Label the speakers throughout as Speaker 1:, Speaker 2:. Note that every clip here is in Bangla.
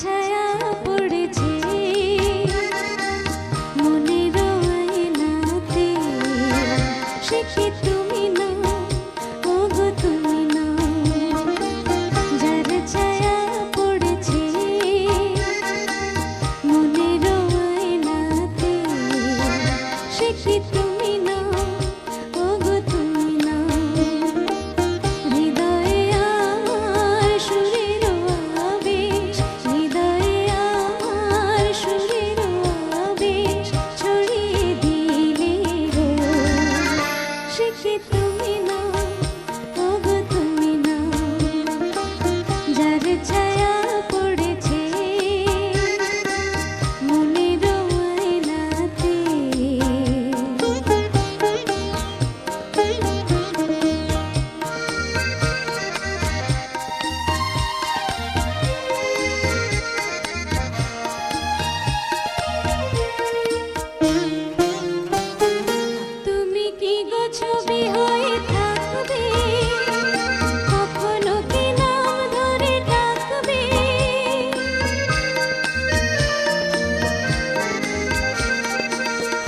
Speaker 1: ছায়া পড়েছে, মনের আয়নাতে। সে কি তুমি না? ওগো তুমি না। যার ছায়া পড়েছে, মনের আয়নাতে। সে কি তুমি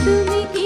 Speaker 1: তুমি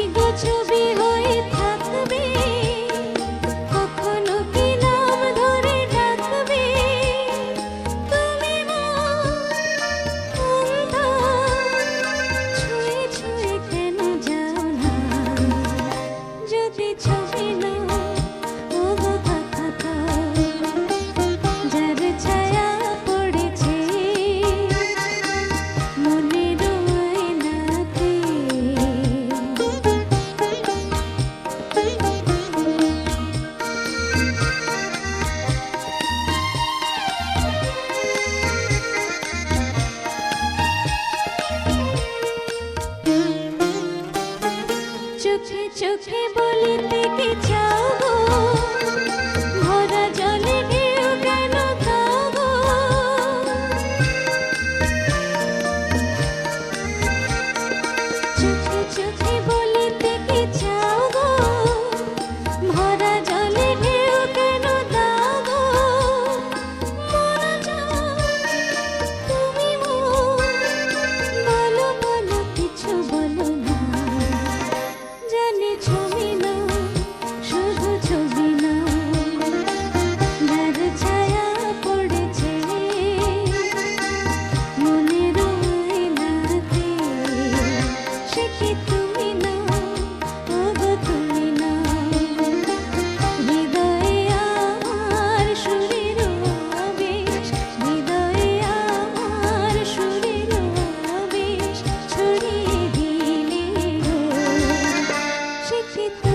Speaker 1: চোখে বলিতে কি চাও Chita.